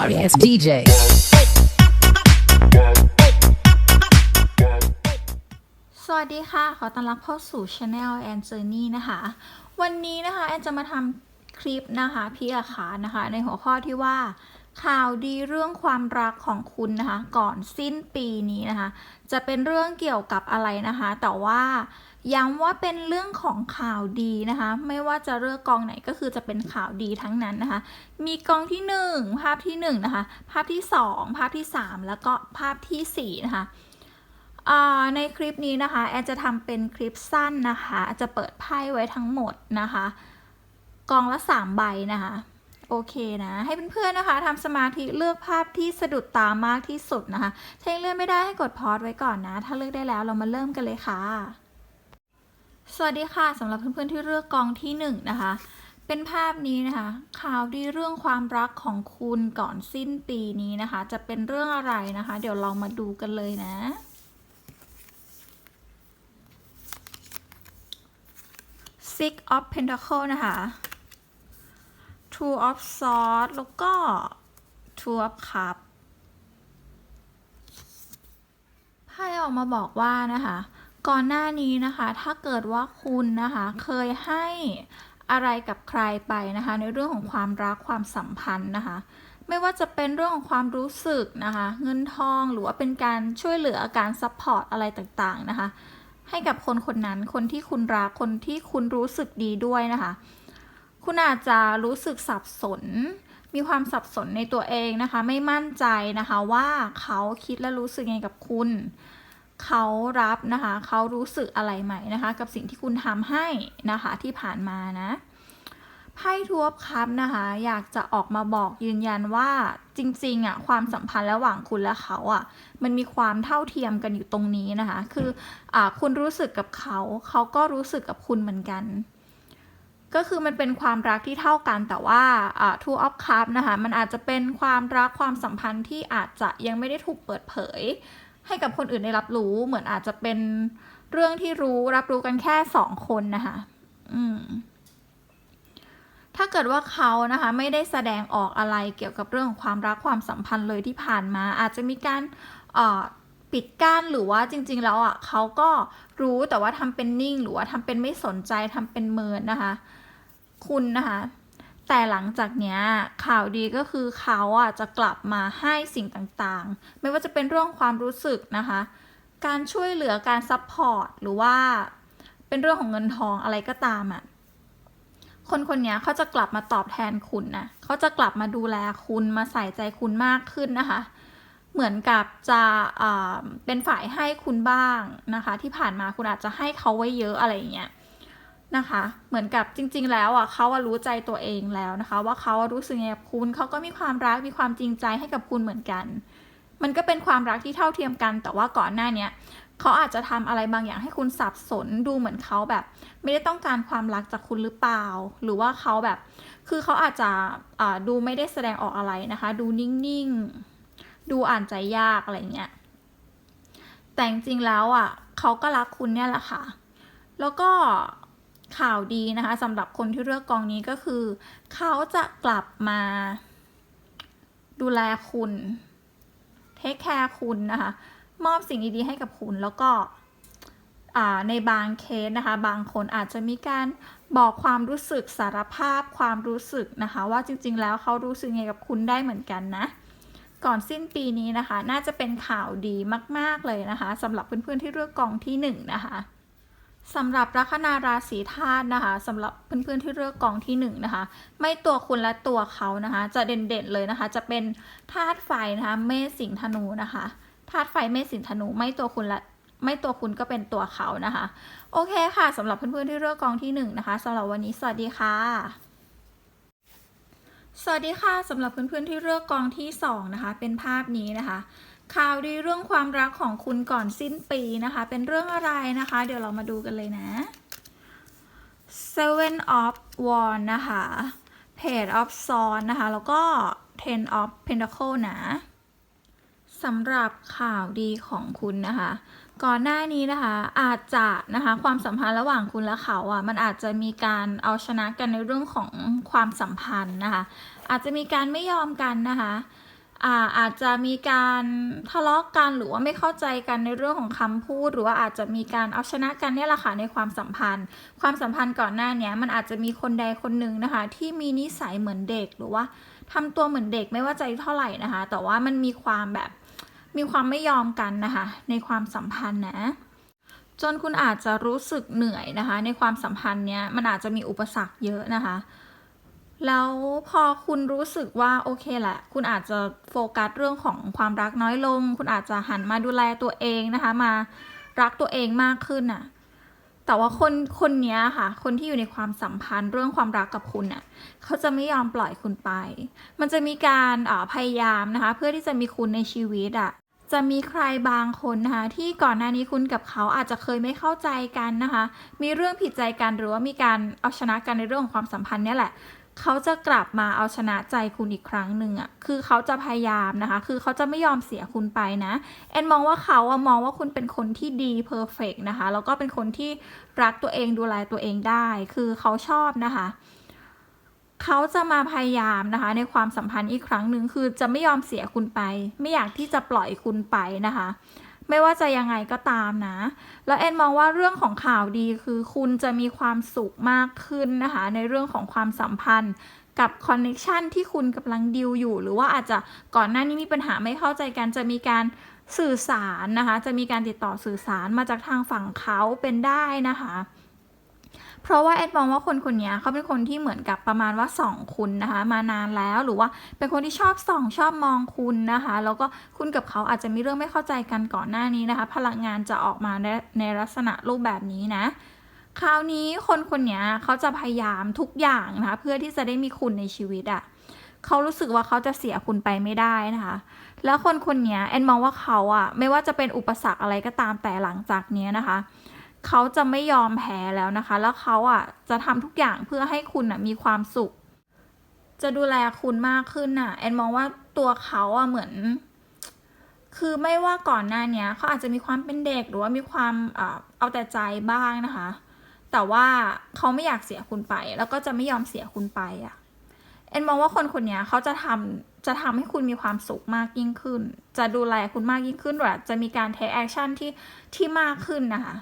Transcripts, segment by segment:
sorry ass DJ. สวัสดีค่ะ ขอต้อนรับเข้าสู่ Channel and Journey นะคะ วันนี้นะคะแอนจะมาทำคลิปนะคะพี่อาคานะคะ ในหัวข้อที่ว่าข่าวดีเรื่องความรักของคุณนะคะ ก่อนสิ้นปีนี้นะคะ จะเป็นเรื่องเกี่ยวกับอะไรนะคะ แต่ว่า ย้ำว่าเป็นเรื่องของข่าวดีนะคะ ไม่ว่าจะเลือกกองไหนก็คือจะเป็นข่าวดีทั้งนั้นนะคะ มีกองที่หนึ่งภาพที่หนึ่งนะคะ ภาพที่สองภาพที่สามแล้วก็ภาพที่สี่นะคะในคลิปนี้นะคะ แอนจะทำเป็นคลิปสั้นนะคะ จะเปิดไพ่ไว้ทั้งหมดนะคะ กองละสามใบนะคะโอเคนะ ให้เพื่อนๆนะคะทำสมาธิเลือกภาพที่สะดุดตามากที่สุดนะคะถ้ายังเลือกไม่ได้ให้กดพอสไว้ก่อนนะ ถ้าเลือกได้แล้วเรามาเริ่มกันเลยค่ะ สวัสดีค่ะสำหรับเพื่อนๆที่เลือกกองที่หนึ่งนะคะ เป็นภาพนี้นะคะ ข่าวดีเรื่องความรักของคุณก่อนสิ้นปีนี้นะคะ จะเป็นเรื่องอะไรนะคะ เดี๋ยวเรามาดูกันเลยนะ Six of Pentacle นะคะ Two of Swords แล้วก็ Two of Cups ไพ่ออกมาบอกว่านะคะ ก่อนหน้านี้นะคะถ้าเกิดว่าคุณนะคะเคยให้อะไรกับใครไปนะคะ ในเรื่องของความรักความสัมพันธ์นะคะ ไม่ว่าจะเป็นเรื่องของความรู้สึกนะคะ เงินทองหรือว่าเป็นการช่วยเหลือการซัพพอร์ตอะไรต่างๆนะคะ ให้กับคนคนนั้นคนที่คุณรักคนที่คุณรู้สึกดีด้วยนะคะ คุณอาจจะรู้สึกสับสน มีความสับสนในตัวเองนะคะ ไม่มั่นใจนะคะว่าเขาคิดและรู้สึกยังไงกับคุณ เขารับนะคะเขารู้สึกอะไรใหม่นะคะ กับสิ่งที่คุณทำให้นะคะที่ผ่านมานะไพ่ทวบครับนะคะอยากจะออกมาบอกยืนยันว่าจริงๆอะความสัมพันธ์ระหว่างคุณและเขาอะมันมีความเท่าเทียมกันอยู่ตรงนี้นะคะ คืออ่าคุณรู้สึกกับเขา เขาก็รู้สึกกับคุณเหมือนกัน ก็คือมันเป็นความรักที่เท่ากันแต่ว่าอ่า two of cup นะคะมันอาจจะเป็นความรักความสัมพันธ์ที่อาจจะยังไม่ได้ถูกเปิดเผย ให้กับคนอื่นได้รับรู้ เหมือนอาจจะเป็นเรื่องที่รู้รับรู้กันแค่สองคนนะคะอืมถ้าเกิดว่าเขานะคะ ไม่ได้แสดงออกอะไรเกี่ยวกับเรื่องของความรักความสัมพันธ์เลยที่ผ่านมา อาจจะมีการปิดกั้นหรือว่าจริง ๆ แล้วอะเขาก็รู้แต่ว่าทำเป็นนิ่ง หรือว่าทำเป็นไม่สนใจทำเป็นเมินนะคะ คุณนะคะ แต่หลังจากเนี้ยข่าวดีก็คือเขาอะจะกลับมาให้สิ่งต่างๆ ไม่ว่าจะเป็นเรื่องความรู้สึกนะคะ การช่วยเหลือการซัพพอร์ตหรือว่าเป็นเรื่องของเงินทองอะไรก็ตามอะคนคนนี้เขาจะกลับมาตอบแทนคุณนะเขาจะกลับมาดูแลคุณมาใส่ใจคุณมากขึ้นนะคะ เหมือนกับจะอ่าเป็นฝ่ายให้คุณบ้างนะคะ ที่ผ่านมาคุณอาจจะให้เขาไว้เยอะอะไรอย่างเงี้ย นะคะ เหมือนกับจริง ๆ แล้วอะเขารู้ใจตัวเองแล้วนะคะ ว่าเขารู้สึกไงกับคุณเขาก็มีความรักมีความจริงใจให้กับคุณเหมือนกัน มันก็เป็นความรักที่เท่าเทียมกัน แต่ว่าก่อนหน้าเนี้ยเขาอาจจะทำอะไรบางอย่างให้คุณสับสนดูเหมือนเขาแบบ ไม่ได้ต้องการความรักจากคุณหรือเปล่า หรือว่าเขาแบบ คือเขาอาจจะอ่าดูไม่ได้แสดงออกอะไรนะคะ ดูนิ่งๆ ดูอ่านใจยากอะไรเงี้ยแต่จริงๆแล้วอะเขาก็รักคุณเนี่ยแหละค่ะ แล้วก็ ข่าวดีนะคะสำหรับคนที่เลือกกองนี้ก็คือ เขาจะกลับมา ดูแลคุณเทคแคร์คุณนะคะ มอบสิ่งดีๆให้กับคุณแล้วก็ในบางเคสนะคะ บางคนอาจจะมีการบอกความรู้สึกสารภาพความรู้สึกนะคะ ว่าจริงๆแล้วเขารู้สึกไงกับคุณได้เหมือนกันนะ ก่อนสิ้นปีนี้นะคะ น่าจะเป็นข่าวดีมาก ๆเลยนะคะสำหรับเพื่อนๆที่เลือกกองที่หนึ่งนะคะ สำหรับลัคนาราศีธาตุนะคะสำหรับเพื่อนๆที่เลือกกองที่หนึ่งนะคะ ไม่ตัวคุณและตัวเขานะคะ จะเด่นๆเลยนะคะ จะเป็นธาตุไฟนะคะเมษสิงธนูนะคะธาตุไฟเมษสิงธนู ไม่ตัวคุณและไม่ตัวคุณก็เป็นตัวเขานะคะ โอเคค่ะสำหรับเพื่อนๆที่เลือกกองที่หนึ่งนะคะสำหรับวันนี้สวัสดีค่ะสวัสดีค่ะสำหรับเพื่อนๆที่เลือกกองที่สองนะคะเป็นภาพนี้นะคะ ข่าวดีเรื่องความรักของคุณก่อนสิ้นปีนะคะ เป็นเรื่องอะไรนะคะ เดี๋ยวเรามาดูกันเลยนะ Seven of Wands นะคะ Page of Swords นะคะ แล้วก็ Ten of Pentacle นะสำหรับข่าวดีของคุณนะคะ ก่อนหน้านี้นะคะ อาจจะนะคะความสัมพันธ์ระหว่างคุณและเขาอะมันอาจจะมีการเอาชนะกันในเรื่องของความสัมพันธ์นะคะ อาจจะมีการไม่ยอมกันนะคะ อาอาจจะมีการทะเลาะกันหรือว่าไม่เข้าใจกันในเรื่องของคำพูด หรือว่าอาจจะมีการเอาชนะกันเนี่ยแหละค่ะในความสัมพันธ์ ความสัมพันธ์ก่อนหน้าเนี้ยมันอาจจะมีคนใดคนหนึ่งนะคะ ที่มีนิสัยเหมือนเด็กหรือว่าทำตัวเหมือนเด็กไม่ว่าใจเท่าไหร่นะคะ แต่ว่ามันมีความแบบมีความไม่ยอมกันนะคะ ในความสัมพันธ์นะจนคุณอาจจะรู้สึกเหนื่อยนะคะ ในความสัมพันธ์เนี้ยมันอาจจะมีอุปสรรคเยอะนะคะ แล้วพอคุณรู้สึกว่าโอเคแหละ คุณอาจจะโฟกัสเรื่องของความรักน้อยลง คุณอาจจะหันมาดูแลตัวเองนะคะ มารักตัวเองมากขึ้นน่ะ แต่ว่าคนคนนี้ค่ะ คนที่อยู่ในความสัมพันธ์เรื่องความรักกับคุณน่ะ เขาจะไม่ยอมปล่อยคุณไป มันจะมีการอ่าพยายามนะคะ เพื่อที่จะมีคุณในชีวิตอะจะมีใครบางคนนะคะที่ก่อนหน้านี้คุณกับเขาอาจจะเคยไม่เข้าใจกันนะคะ มีเรื่องผิดใจกันหรือว่ามีการเอาชนะกันในเรื่องของความสัมพันธ์เนี่ยแหละ เขาจะกลับมาเอาชนะใจคุณอีกครั้งหนึ่งอะ คือเขาจะพยายามนะคะ คือเขาจะไม่ยอมเสียคุณไปนะ แอนมองว่าเขาอะมองว่าคุณเป็นคนที่ดีเพอร์เฟกนะคะ แล้วก็เป็นคนที่รักตัวเองดูแลตัวเองได้ คือเขาชอบนะคะ เขาจะมาพยายามนะคะ ในความสัมพันธ์อีกครั้งหนึ่งคือจะไม่ยอมเสียคุณไป ไม่อยากที่จะปล่อยคุณไปนะคะ ไม่ว่าจะยังไงก็ตามนะ แล้วแอนมองว่าเรื่องของข่าวดีคือคุณจะมีความสุขมากขึ้นนะคะ ในเรื่องของความสัมพันธ์กับคอนเน็ชันที่คุณกำลังดิวอยู่ หรือว่าอาจจะก่อนหน้านี้มีปัญหาไม่เข้าใจกันจะมีการสื่อสารนะคะ จะมีการติดต่อสื่อสารมาจากทางฝั่งเขาเป็นได้นะคะ เพราะว่าแอดมองว่าคนคนนี้เขาเป็นคนที่เหมือนกับประมาณว่าส่องคุณนะคะมานานแล้วหรือว่าเป็นคนที่ชอบส่องชอบมองคุณนะคะ แล้วก็คุณกับเขาอาจจะมีเรื่องไม่เข้าใจกันก่อนหน้านี้นะคะ พลังงานจะออกมาในในลักษณะรูปแบบนี้นะคราวนี้คนคนนี้เขาจะพยายามทุกอย่างนะคะเพื่อที่จะได้มีคุณในชีวิตอะ่ะเขารู้สึกว่าเขาจะเสียคุณไปไม่ได้นะคะ แล้วคนคนนี้แอนมองว่าเขาอะไม่ว่าจะเป็นอุปสรรคอะไรก็ตามแต่หลังจากนี้นะคะเเขาจะไม่ยอมแพ้แล้วนะคะ แล้วเขาอะจะทำทุกอย่างเพื่อให้คุณอะมีความสุข จะดูแลคุณมากขึ้นน่ะ แอนมองว่าตัวเขาอะเหมือน คือไม่ว่าก่อนหน้าเนี้ยเขาอาจจะมีความเป็นเด็กหรือว่ามีความอ่าเอาแต่ใจบ้างนะคะ แต่ว่าเขาไม่อยากเสียคุณไป แล้วก็จะไม่ยอมเสียคุณไปอะแอนมองว่าคนคนนี้เขาจะทำจะทำให้คุณมีความสุขมากยิ่งขึ้น จะดูแลคุณมากยิ่งขึ้นหรือจะมีการเทคแอคชั่นที่ที่มากขึ้นนะคะ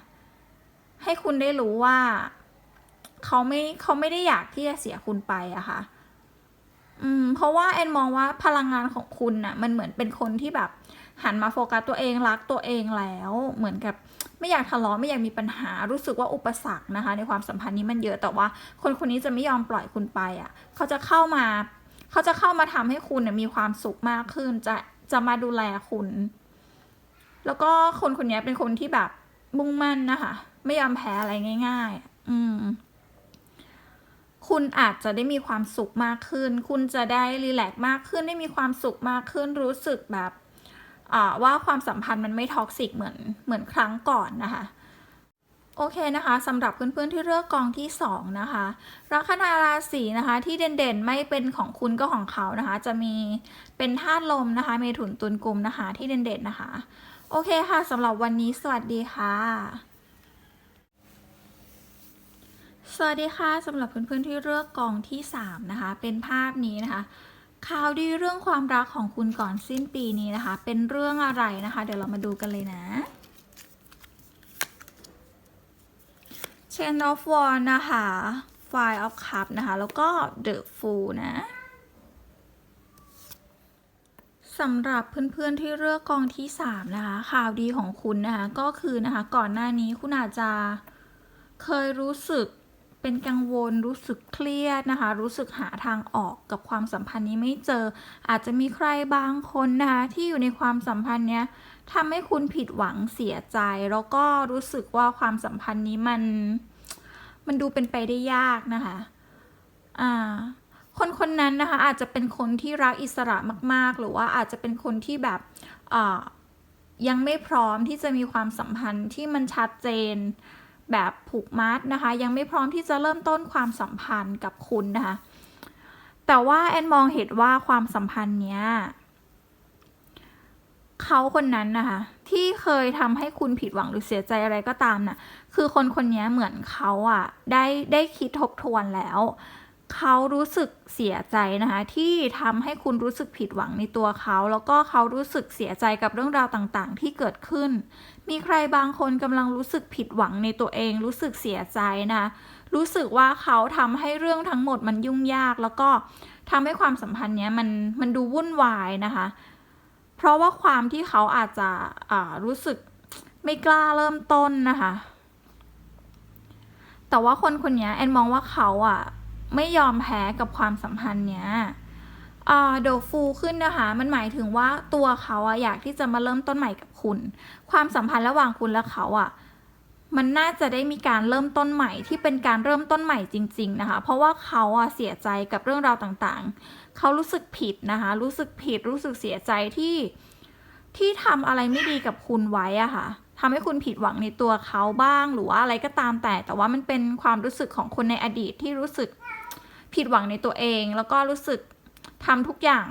ให้คุณได้รู้ว่าเขาไม่เขาไม่ได้อยากที่จะเสียคุณไปอะค่ะ อืม เพราะว่าแอนมองว่าพลังงานของคุณน่ะ มันเหมือนเป็นคนที่แบบ หันมาโฟกัสตัวเองรักตัวเองแล้ว เหมือนกับไม่อยากทะเลาะไม่อยากมีปัญหารู้สึกว่าอุปสรรคนะคะ ในความสัมพันธ์นี้มันเยอะแต่ว่า คนคนนี้จะไม่ยอมปล่อยคุณไปอะ่ะ เขาจะเข้ามา เขาจะเข้ามาทำให้คุณมีความสุขมากขึ้น จะจะมาดูแลคุณ แล้วก็คนคนนี้เป็นคนที่แบบมุ่งมั่นนะคะ ไม่ยอมแพ้อะไรง่าย ๆ อืม คุณอาจจะได้มีความสุขมากขึ้น คุณจะได้รีแลกซ์มากขึ้น ได้มีความสุขมากขึ้น รู้สึกแบบว่าความสัมพันธ์มันไม่ท็อกซิกเหมือนเหมือนครั้งก่อนนะคะโอเคนะคะสำหรับเพื่อนๆที่เลือกกองที่ 2 นะคะลัคนาราศีนะคะ ที่เด่นๆไม่เป็นของคุณก็ของเขานะคะ จะมีเป็นธาตุลมนะคะเมถุนตุลกลุมนะคะ ที่เด่นๆนะคะ โอเคค่ะสำหรับวันนี้สวัสดีค่ะ สวัสดีค่ะสำหรับเพื่อนๆที่เลือกกองที่ 3 นะคะ เป็นภาพนี้นะคะข่าวดีเรื่องความรักของคุณก่อนสิ้นปีนี้นะคะ เป็นเรื่องอะไรนะคะ เดี๋ยวเรามาดูกันเลยนะ Chain of Wands นะคะ Five of Cups นะคะ แล้วก็ The Fool นะสำหรับเพื่อนๆที่เลือกกองที่ 3 นะคะ ข่าวดีของคุณนะคะ ก็คือนะคะ ก่อนหน้านี้คุณอาจจะเคยรู้สึก เป็นกังวลรู้สึกเครียดนะคะ รู้สึกหาทางออกกับความสัมพันธ์นี้ไม่เจอ อาจจะมีใครบางคนนะคะที่อยู่ในความสัมพันธ์เนี้ยทำให้คุณผิดหวังเสียใจ แล้วก็รู้สึกว่าความสัมพันธ์นี้มัน มันดูเป็นไปได้ยากนะคะอ่าคนคนนั้นนะคะอาจจะเป็นคนที่รักอิสระมาก ๆ หรือว่าอาจจะเป็นคนที่แบบอ่ยังไม่พร้อมที่จะมีความสัมพันธ์ที่มันชัดเจน แบบผูกมัดนะคะ ยังไม่พร้อมที่จะเริ่มต้นความสัมพันธ์กับคุณนะคะ แต่ว่าแอนมองเห็นว่าความสัมพันธ์เนี้ยเขาคนนั้นนะคะ ที่เคยทำให้คุณผิดหวังหรือเสียใจอะไรก็ตามน่ะ คือคนคนนี้เหมือนเขาอะ ได้ได้คิดทบทวนแล้ว เขารู้สึกเสียใจนะคะที่ทำให้คุณรู้สึกผิดหวังในตัวเขา แล้วก็เขารู้สึกเสียใจกับเรื่องราวต่างๆ ที่เกิดขึ้น มีใครบางคนกำลังรู้สึกผิดหวังในตัวเอง รู้สึกเสียใจนะรู้สึกว่าเขาทำให้เรื่องทั้งหมดมันยุ่งยาก แล้วก็ทำให้ความสัมพันธ์เนี้ยมันมันดูวุ่นวายนะคะ เพราะว่าความที่เขาอาจจะอ่ารู้สึกไม่กล้าเริ่มต้นนะคะ แต่ว่าคนคนนี้แอนมองว่าเขาอะ ไม่ยอมแพ้กับความสัมพันธ์เนี้ยเดฟูขึ้นนะคะ มันหมายถึงว่าตัวเขาอะอยากที่จะมาเริ่มต้นใหม่กับคุณ ความสัมพันธ์ระหว่างคุณและเขาอะมันน่าจะได้มีการเริ่มต้นใหม่ที่เป็นการเริ่มต้นใหม่จริง ๆ นะคะ เพราะว่าเขาอะเสียใจกับเรื่องราวต่างๆ เขารู้สึกผิดนะคะ รู้สึกผิด รู้สึกเสียใจที่ที่ทำอะไรไม่ดีกับคุณไว้อะค่ะทำให้คุณผิดหวังในตัวเขาบ้างหรือว่าอะไรก็ตามแต่ แต่ว่ามันเป็นความรู้สึกของคนในอดีตที่รู้สึก ผิดหวังในตัวเอง แล้วก็รู้สึกทำทุกอย่าง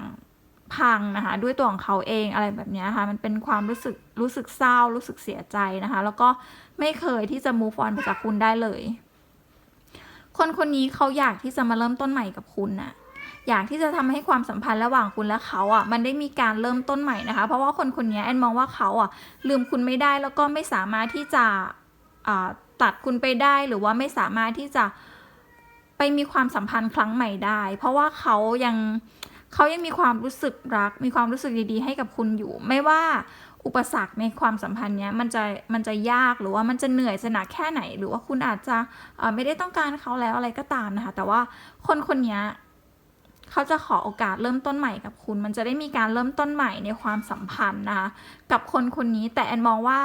พังนะคะ ด้วยตัวของเขาเองอะไรแบบนี้ค่ะ มันเป็นความรู้สึกรู้สึกเศร้า รู้สึกเสียใจนะคะ แล้วก็ไม่เคยที่จะ move on ไปจากคุณได้เลย คนคนนี้เขาอยากที่จะมาเริ่มต้นใหม่กับคุณน่ะอยากที่จะทำให้ความสัมพันธ์ระหว่างคุณและเขาอะมันได้มีการเริ่มต้นใหม่นะคะ เพราะว่าคนคนนี้แอนมองว่าเขาอะลืมคุณไม่ได้แล้วก็ไม่สามารถที่จะตัดคุณไปได้หรือว่าไม่สามารถที่จะ ไปมีความสัมพันธ์ครั้งใหม่ได้ เพราะว่าเขายังเขายังมีความรู้สึกรัก มีความรู้สึกดีๆ ให้กับคุณอยู่ ไม่ว่าอุปสรรคในความสัมพันธ์เนี้ยมันจะมันจะยากหรือว่ามันจะเหนื่อยจะหนักแค่ไหน หรือว่าคุณอาจจะไม่ได้ต้องการเขาแล้วอะไรก็ตามนะคะ แต่ว่าคนคนนี้เขาจะขอโอกาสเริ่มต้นใหม่กับคุณ มันจะได้มีการเริ่มต้นใหม่ในความสัมพันธ์นะคะกับคนคนนี้แต่แอนมองว่า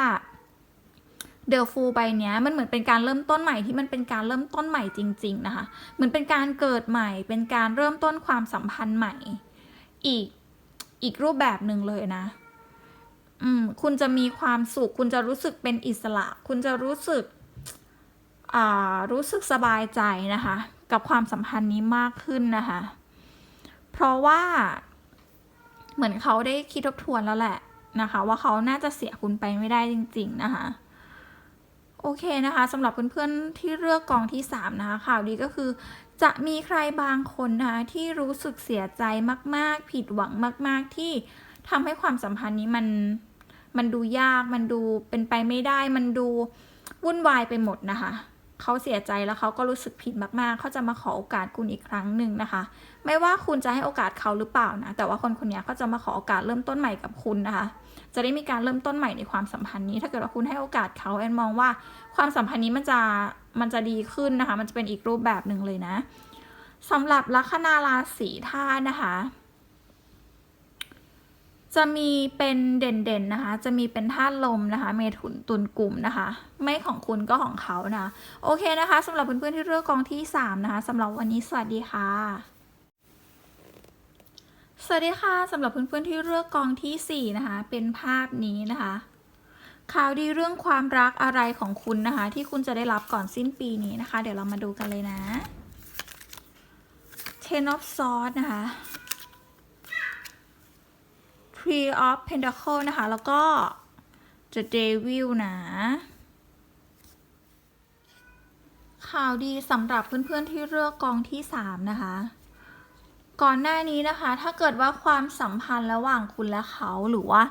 เดลฟูใบเนี้ยมันเหมือนเป็นการเริ่มต้นใหม่ที่มันเป็นการเริ่มต้นใหม่จริง ๆ นะคะ เหมือนเป็นการเกิดใหม่ เป็นการเริ่มต้นความสัมพันธ์ใหม่ อีกอีกรูปแบบหนึ่งเลยนะ อืม คุณจะมีความสุข คุณจะรู้สึกเป็นอิสระ คุณจะรู้สึก อ่า รู้สึกสบายใจนะคะ กับความสัมพันธ์นี้มากขึ้นนะคะ เพราะว่า เหมือนเขาได้คิดทบทวนแล้วแหละนะคะ ว่าเขาน่าจะเสียคุณไปไม่ได้จริง ๆ นะคะ โอเคนะคะสำหรับเพื่อนๆที่เลือกกองที่ 3 นะคะข่าวดีก็คือ จะมีใครบางคนนะคะที่รู้สึกเสียใจมาก ๆ ผิดหวังมาก ๆ ที่ทำให้ความสัมพันธ์นี้มันมันดูยากมันดูเป็นไปไม่ได้ มันดูวุ่นวายไปหมดนะคะเขาเสียใจแล้วเขาก็รู้สึกผิดมากๆ เขาจะมาขอโอกาสคุณอีกครั้งหนึ่งนะคะ ไม่ว่าคุณจะให้โอกาสเขาหรือเปล่านะ แต่ว่าคนคนนี้เขาจะมาขอโอกาสเริ่มต้นใหม่กับคุณนะคะ จะได้มีการเริ่มต้นใหม่ในความสัมพันธ์นี้ ถ้าเกิดว่าคุณให้โอกาสเขาแอนมองว่าความสัมพันธ์นี้มันจะมันจะดีขึ้นนะคะ มันจะเป็นอีกรูปแบบหนึ่งเลยนะสำหรับลัคนาราศีธาตุนะคะ จะมีเป็นเด่นๆนะคะ จะมีเป็นธาตุลมนะคะ เมถุนตุลกลุ่มนะคะ ไม่ของคุณก็ของเขานะ โอเคนะคะสำหรับเพื่อนๆที่เลือกกองที่ 3 นะคะสำหรับวันนี้สวัสดีค่ะ สวัสดีค่ะสำหรับเพื่อนๆที่เลือกกองที่ 4 นะคะ เป็นภาพนี้นะคะ ข่าวดีเรื่องความรักอะไรของคุณนะคะ ที่คุณจะได้รับก่อนสิ้นปีนี้นะคะ เดี๋ยวเรามาดูกันเลยนะ Ten of Swords นะคะ Three of Pentacle นะคะ แล้วก็ The Devil นะข่าวดีสำหรับเพื่อนๆที่เลือกกองที่ 3 นะคะ ก่อนหน้านี้นะคะ ถ้าเกิดว่าความสัมพันธ์ระหว่างคุณและเขาหรือว่า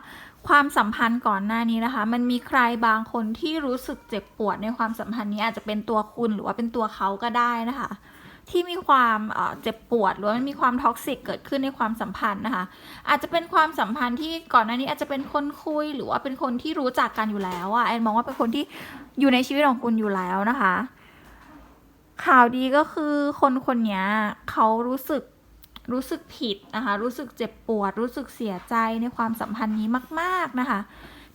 ความสัมพันธ์ก่อนหน้านี้นะคะ มันมีใครบางคนที่รู้สึกเจ็บปวดในความสัมพันธ์นี้อาจจะเป็นตัวคุณหรือว่าเป็นตัวเขาก็ได้นะคะ ที่มีความเจ็บปวดหรือว่ามันมีความท็อกซิกเกิดขึ้นในความสัมพันธ์นะคะ อาจจะเป็นความสัมพันธ์ที่ก่อนหน้านี้อาจจะเป็นคนคุย หรือว่าเป็นคนที่รู้จักกันอยู่แล้วอะแอนมองว่าเป็นคนที่อยู่ในชีวิตของคุณอยู่แล้วนะคะ ข่าวดีก็คือคนคนนี้เขารู้สึก รู้สึกผิดนะคะ รู้สึกเจ็บปวด รู้สึกเสียใจในความสัมพันธ์นี้มาก ๆนะคะ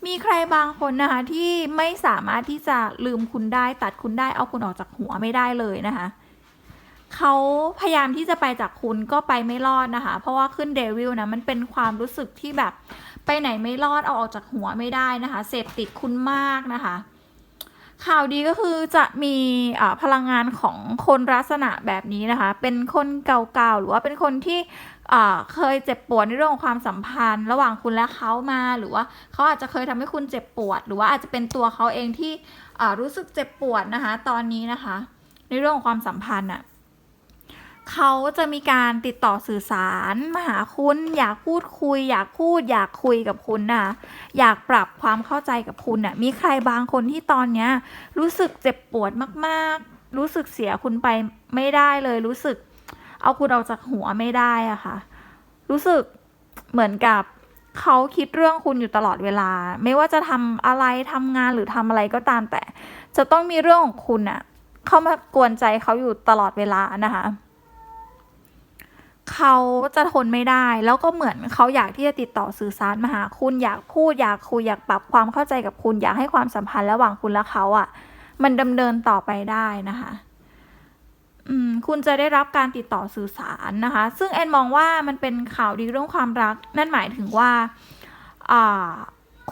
มีใครบางคนนะคะที่ไม่สามารถที่จะลืมคุณได้ตัดคุณได้เอาคุณออกจากหัวไม่ได้เลยนะคะเขาพยายามที่จะไปจากคุณก็ไปไม่รอดนะคะ เพราะว่าขึ้นเดวิลนะมันเป็นความรู้สึกที่แบบ ไปไหนไม่รอดเอาออกจากหัวไม่ได้นะคะ เสพติดคุณมากนะคะ ข่าวดีก็คือจะมีพลังงานของคนลักษณะแบบนี้นะคะ เป็นคนเก่าๆ หรือว่าเป็นคนที่เคยเจ็บปวดในเรื่องของความสัมพันธ์ ระหว่างคุณและเขามาหรือว่าเขาอาจจะเคยทำให้คุณเจ็บปวด หรือว่าอาจจะเป็นตัวเขาเองที่รู้สึกเจ็บปวดนะคะ ตอนนี้นะคะ ในเรื่องของความสัมพันธ์อะ เขาจะมีการติดต่อสื่อสารมาหาคุณ อยากพูดคุย อยากพูด อยากคุยกับคุณนะคะอยากปรับความเข้าใจกับคุณน่ะมีใครบางคนที่ตอนเนี้ยรู้สึกเจ็บปวดมากๆ รู้สึกเสียคุณไปไม่ได้เลย รู้สึก เอาคุณออกจากหัวไม่ได้อะค่ะ รู้สึกเหมือนกับเขาคิดเรื่องคุณอยู่ตลอดเวลา ไม่ว่าจะทำอะไรทำงานหรือทำอะไรก็ตามแต่ จะต้องมีเรื่องของคุณอะเข้ามากวนใจเขาอยู่ตลอดเวลานะคะ เขาจะทนไม่ได้ แล้วก็เหมือนเขาอยากที่จะติดต่อสื่อสารมาหาคุณอยากพูดอยากคุยอยากปรับความเข้าใจกับคุณอยากให้ความสัมพันธ์ระหว่างคุณและเขาอะ่ะ มันดำเนินต่อไปได้นะคะอืมคุณจะได้รับการติดต่อสื่อสารนะคะ ซึ่งแอนมองว่ามันเป็นข่าวดีเรื่องความรัก นั่นหมายถึงว่าอ่า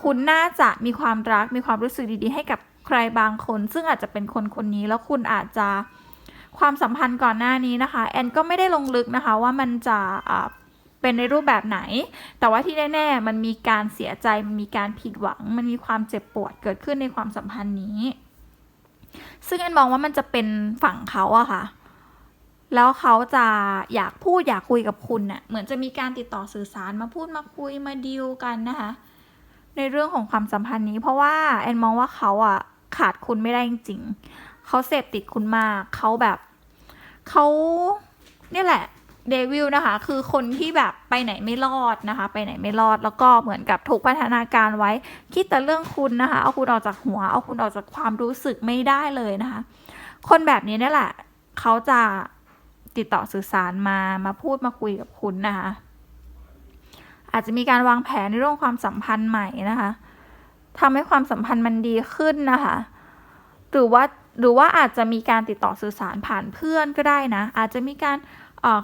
คุณน่าจะมีความรักมีความรู้สึกดีๆ ให้กับใครบางคน ซึ่งอาจจะเป็นคนคนนี้แล้วคุณอาจจะ ความสัมพันธ์ก่อนหน้านี้นะคะ แอนก็ไม่ได้ลงลึกนะคะว่ามันจะเป็นในรูปแบบไหน แต่ว่าที่แน่ๆ มันมีการเสียใจ มันมีการผิดหวัง มันมีความเจ็บปวดเกิดขึ้นในความสัมพันธ์นี้ ซึ่งแอนมองว่ามันจะเป็นฝั่งเขาอะค่ะ แล้วเขาจะอยากพูดอยากคุยกับคุณเน่ะเหมือนจะมีการติดต่อสื่อสารมาพูดมาคุยมาดีลกันนะคะ ในเรื่องของความสัมพันธ์นี้ เพราะว่าแอนมองว่าเขาอะขาดคุณไม่ได้จริงๆ เขาเสพติดคุณมาก เขาแบบเขาเนี่ยแหละเดวิลนะคะ คือคนที่แบบไปไหนไม่รอดนะคะ ไปไหนไม่รอดแล้วก็เหมือนกับถูกพัฒนาการไว้ คิดแต่เรื่องคุณนะคะ เอาคุณออกจากหัว เอาคุณออกจากความรู้สึกไม่ได้เลยนะคะ คนแบบนี้เนี่ยแหละ เขาจะติดต่อสื่อสารมามาพูดมาคุยกับคุณนะคะ อาจจะมีการวางแผนในเรื่องความสัมพันธ์ใหม่นะคะทำให้ความสัมพันธ์มันดีขึ้นนะคะ หรือว่า หรือว่าอาจจะมีการติดต่อสื่อสารผ่านเพื่อนก็ได้นะ อาจจะมีการ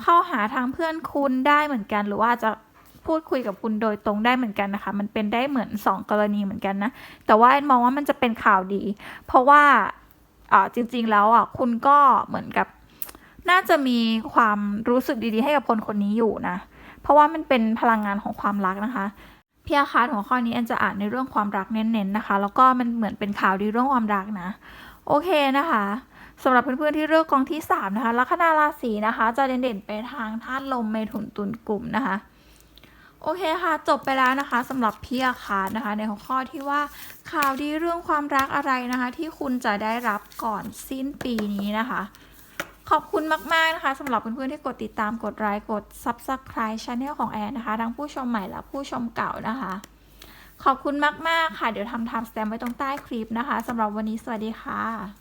เข้าหาทางเพื่อนคุณได้เหมือนกัน หรือว่าจะพูดคุยกับคุณโดยตรงได้เหมือนกันนะคะ มันเป็นได้เหมือนสองกรณีเหมือนกันนะ แต่ว่ามองว่ามันจะเป็นข่าวดี เพราะว่าจริงๆแล้วอะคุณก็เหมือนกับ น่าจะมีความรู้สึกดีๆ ให้กับคนคนนี้อยู่นะ เพราะว่ามันเป็นพลังงานของความรักนะคะพี่อาคารหัวข้อนี้แอนจะอ่านในเรื่องความรักเน้นๆนะคะ แล้วก็มันเหมือนเป็นข่าวดีเรื่องความรักนะ โอเคนะคะสำหรับเพื่อนๆที่เลือกกองที่ 3 นะคะลัคนาราศีนะคะ จะเด่นๆไปทางธาตุลมเมถุนตุลกลุ่มนะคะ โอเคค่ะ จบไปแล้วนะคะสำหรับพี่อาคารนะคะ ในหัวข้อที่ว่าข่าวดีเรื่องความรักอะไรนะคะ ที่คุณจะได้รับก่อนสิ้นปีนี้นะคะ ขอบคุณมากๆนะคะสำหรับเพื่อนๆที่กดติดตามกดไลค์กด Subscribe Channel ของแอนนะคะทั้งผู้ชมใหม่และผู้ชมเก่านะคะ ขอบคุณมาก ๆ ค่ะ เดี๋ยวทำ time stamp ไว้ตรงใต้คลิปนะคะสำหรับวันนี้สวัสดีค่ะ